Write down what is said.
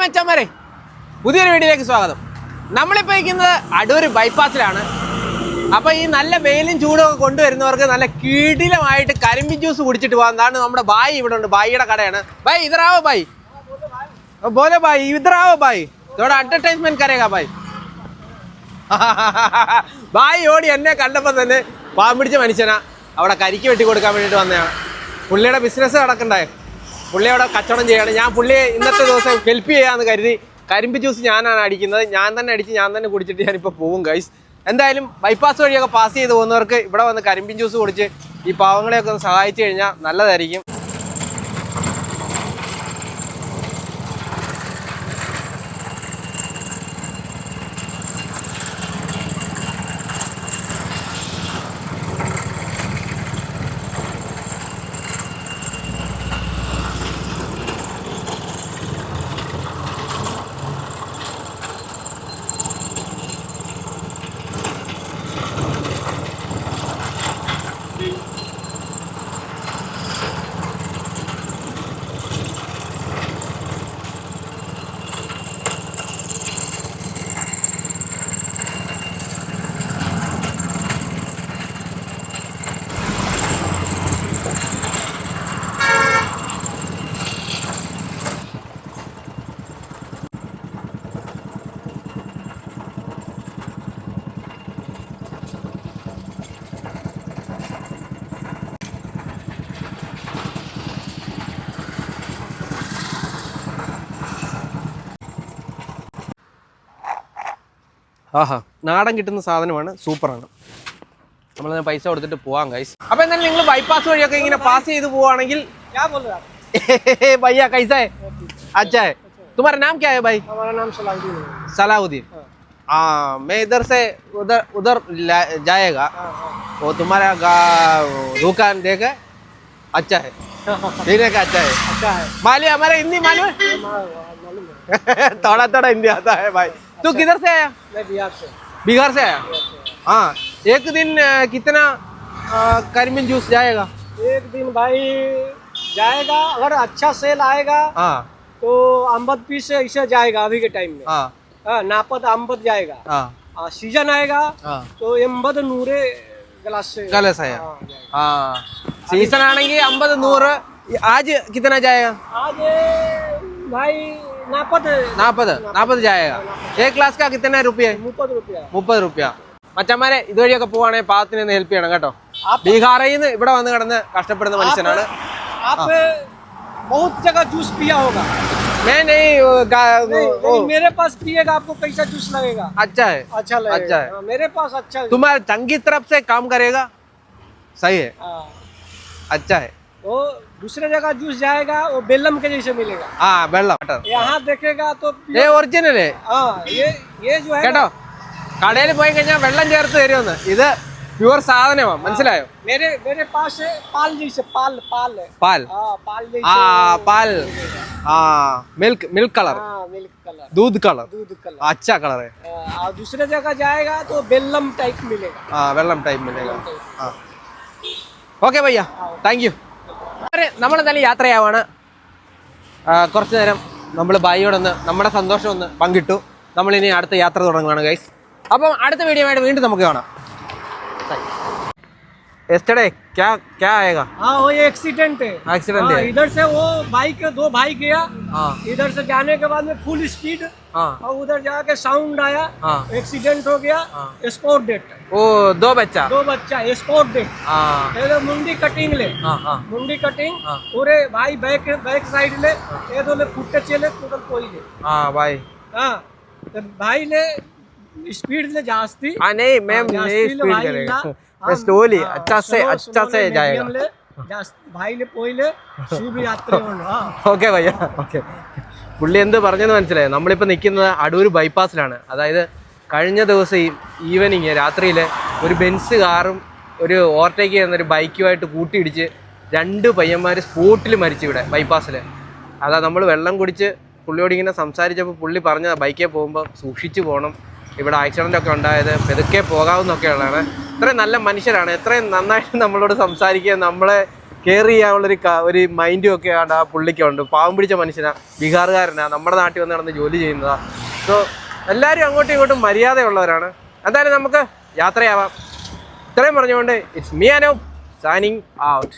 മച്ചന്മാരെ പുതിയൊരു വീഡിയോയിലേക്ക് സ്വാഗതം. നമ്മളിപ്പോൾ ഇരിക്കുന്നത് അടൂർ ബൈപ്പാസിലാണ് അപ്പോൾ ഈ നല്ല വെയിലും ചൂടും ഒക്കെ കൊണ്ടുവരുന്നവർക്ക് നല്ല കീടിലമായിട്ട് കരിമ്പി ജ്യൂസ് കുടിച്ചിട്ട് പോകാം. നമ്മുടെ ബായി ഇവിടെ ഉണ്ട്. ബായിയുടെ കടയാണ്. ബായ് ഇതറാവോ ബായ്? ബോലെ ബായ് ഇതറാവോ ബായ്? ഇവിടെ അഡ്വർടൈസ്മെന്റ് കരയാ ബായ്. ബായ് ഓടി എന്നെ കണ്ടപ്പോൾ തന്നെ പാമ്പിടിച്ച മനുഷ്യനാ. അവിടെ കരിക്ക് വെട്ടി കൊടുക്കാൻ വേണ്ടിയിട്ട് വന്നതാണ് പുള്ളിയുടെ ബിസിനസ് നടക്കണ്ടായി? പുള്ളി അവിടെ കച്ചവടം ചെയ്യാണ്. ഞാൻ പുള്ളിയെ ഇന്നത്തെ ദിവസം ഹെൽപ്പ് ചെയ്യാമെന്ന് കരുതി കരിമ്പ് ജ്യൂസ് ഞാനാണ് അടിക്കുന്നത്. ഞാൻ തന്നെ അടിച്ച് ഞാൻ തന്നെ കുടിച്ചിട്ട് ഞാനിപ്പോൾ പോവും ഗൈസ് എന്തായാലും ബൈപ്പാസ് വഴിയൊക്കെ പാസ് ചെയ്ത് പോകുന്നവർക്ക് ഇവിടെ വന്ന് കരിമ്പിൻ ജ്യൂസ് കുടിച്ച് ഈ പാവങ്ങളെയൊക്കെ ഒന്ന് സഹായിച്ചു കഴിഞ്ഞാൽ നല്ലതായിരിക്കും. ആഹാ നാടൻ കിട്ടുന്ന സാധനമാണ് സൂപ്പറാണ് നമ്മൾ പൈസ കൊടുത്തിട്ട് പോവാം ഗൈസ് അപ്പൊ എന്തായാലും നിങ്ങൾ ബൈപ്പാസ് വഴിയൊക്കെ ഇങ്ങനെ പാസ് ചെയ്ത് പോവാണെങ്കിൽ क्या बोल रहे हैं आप भैया कैसा है अच्छा है तुम्हारा नाम क्या है भाई हमारा नाम सलाउद्दीन है सलाहुद्दीन हाँ मैं इधर से उधर उधर ला- जाएगा हाँ, हाँ। वो तुम्हारा गा- दुकान देखे अच्छा है पीने का अच्छा है अच्छा है मालूम हमारा हिंदी मालूम है ये मा- मालूम है थोड़ा थोड़ा हिंदी आता है भाई तू किधर से आया? मैं बिहार से। बिहार से आया? हाँ एक दिन कितना करमिन जूस जाएगा? एक दिन भाई जाएगा अगर अच्छा सेल आएगा हाँ। तो अम्बद पीस से ऐसे जाएगा अभी के टाइम में। हाँ।, हाँ नापद अम्बद जाएगा। हाँ। सीज़न आएगा हाँ। तो अम्बद नूरे ग्लास से। गलास है। हाँ, हाँ। सीज़न आने की अम्बद नूर आज कितना जाएगा? आज भाई नापद നാപ്പത് നാപ്പത് जाएगा एक क्लास का कितना रुपये मुपद रुपया മുപ്പത് റുപ്യ മച്ചന്മാരെ ഇതുവഴിയൊക്കെ പോവാണെങ്കിൽ പാത്തിന് ഒന്ന് ഹെൽപ്പ് ചെയ്യണം കേട്ടോ ബീഹാറിൽ നിന്ന് ഇവിടെ വന്ന് കിടന്ന് കഷ്ടപ്പെടുന്ന മനുഷ്യനാണ് आप बहुत जगह जूस पिया होगा मैं नहीं वो गा- नहीं, वो- लेकिन मेरे पास पिएगा आपको कैसा जूस लगेगा अच्छा है अच्छा लगेगा अच्छा है। हाँ, मेरे पास अच्छा है। तुम्हारे चंगी तरफ से काम करेगा सही है हाँ, अच्छा है वो दूसरे जगह जूस जाएगा वो बेलम के जैसे मिलेगा। हाँ बेलम। यहाँ देखेगा तो ये ഒറിജിനൽ ये ये जो है കേട്ടോ? കടയിൽ പോയി കഴിഞ്ഞാൽ വെള്ളം ചേർത്ത് തരുമെന്ന്. ഇത് പ്യുവർ സാധനമാണ് മനസ്സിലായോ? मेरे मेरे पास है पाल जैसे पाल पाल है। പാൽ? हाँ पाल जैसे ആ പാൽ. ആ മിൽക്ക് മിൽക്ക് കളർ हाँ मिल्क कलर ദൂത് കളർ दूध कलर അച്ച കളർ हाँ, और दूसरे जगह जाएगा तो बेलम टाइप मिलेगा। ആ വെള്ളം ടൈപ്പ് മിലേഗ ആ. ഓക്കെ ഭയ്യ താങ്ക് യു നമ്മൾ എന്തായാലും യാത്രയാവാണ്. കുറച്ചു നേരം നമ്മൾ ബായിയോടൊന്ന് നമ്മുടെ സന്തോഷം ഒന്ന് പങ്കിട്ടു. നമ്മളിനി അടുത്ത യാത്ര തുടങ്ങുകയാണ് ഗൈസ് അപ്പം അടുത്ത വീഡിയോ ആയിട്ട് വീണ്ടും നമുക്ക് കാണാം. एस्टरडे क्या क्या आएगा? हाँ वो एक्सीडेंट है। एक्सीडेंट हाँ, है इधर से वो बाइक दो भाई गया। हाँ। इधर से जाने के बाद में फुल स्पीड हाँ। और उधर जाके साउंड आया। एक्सीडेंट हो गया। स्पोर्ट डेट वो दो बच्चा? दो बच्चा स्पोर्ट डेट पहले मुंडी कटिंग ले। मुंडी कटिंग पूरे भाई बैक बैक साइड ले। ये दो ले फुटे चले टोटल कोई ले हाँ भाई। हाँ। तो भाई ने स्पीड ले जास्ती हाँ नहीं मैम हाँ, नहीं जास्ती ले स्पीड भाई करेगा ला। मैं स्लोली हाँ, अच्छा से slow- अच्छा slow से ले, जाएगा medium ले जास्ती भाई ले പോയി ले शुभ यात्री होना हाँ ഓക്കെ ഭയ്യ ഓക്കെ പുള്ളി എന്ത് പറഞ്ഞെന്ന് മനസ്സിലായി നമ്മളിപ്പോൾ നിൽക്കുന്നത് അടൂർ ബൈപ്പാസിലാണ് അതായത് കഴിഞ്ഞ ദിവസം ഈ ഈവനിങ് രാത്രിയിൽ ഒരു ബെൻസ് കാറും ഒരു ഓവർടേക്ക് ചെയ്യുന്ന ഒരു ബൈക്കുമായിട്ട് കൂട്ടിയിടിച്ച് രണ്ട് പയ്യന്മാർ സ്പോട്ടിൽ മരിച്ചു ഇവിടെ ബൈപ്പാസിൽ അതാ നമ്മൾ വെള്ളം കുടിച്ച് പുള്ളിയോട് ഇങ്ങനെ സംസാരിച്ചപ്പോൾ പുള്ളി പറഞ്ഞ ബൈക്കിൽ പോകുമ്പോൾ സൂക്ഷിച്ചു പോകണം ഇവിടെ ആക്സിഡന്റ് ഒക്കെ ഉണ്ടായത്. പെതുക്കെ പോകാവുന്നൊക്കെയുള്ളതാണ്. ഇത്രയും നല്ല മനുഷ്യരാണ്. എത്രയും നന്നായിട്ട് നമ്മളോട് സംസാരിക്കുക നമ്മളെ കെയർ ചെയ്യാനുള്ളൊരു ഒരു മൈൻഡും ഒക്കെ ആണ് ആ പുള്ളിക്കുണ്ട്. പാവം പിടിച്ച മനുഷ്യനാണ് ബീഹാറുകാരനാണ് നമ്മുടെ നാട്ടിൽ വന്ന് നടന്ന് ജോലി ചെയ്യുന്നതാണ് സോ എല്ലാവരും അങ്ങോട്ടും ഇങ്ങോട്ടും മര്യാദയുള്ളവരാണ്. എന്തായാലും നമുക്ക് യാത്രയാവാം. ഇത്രയും പറഞ്ഞുകൊണ്ട് ഇറ്റ്സ് മീ ആനോ സൈനിങ് ഔട്ട്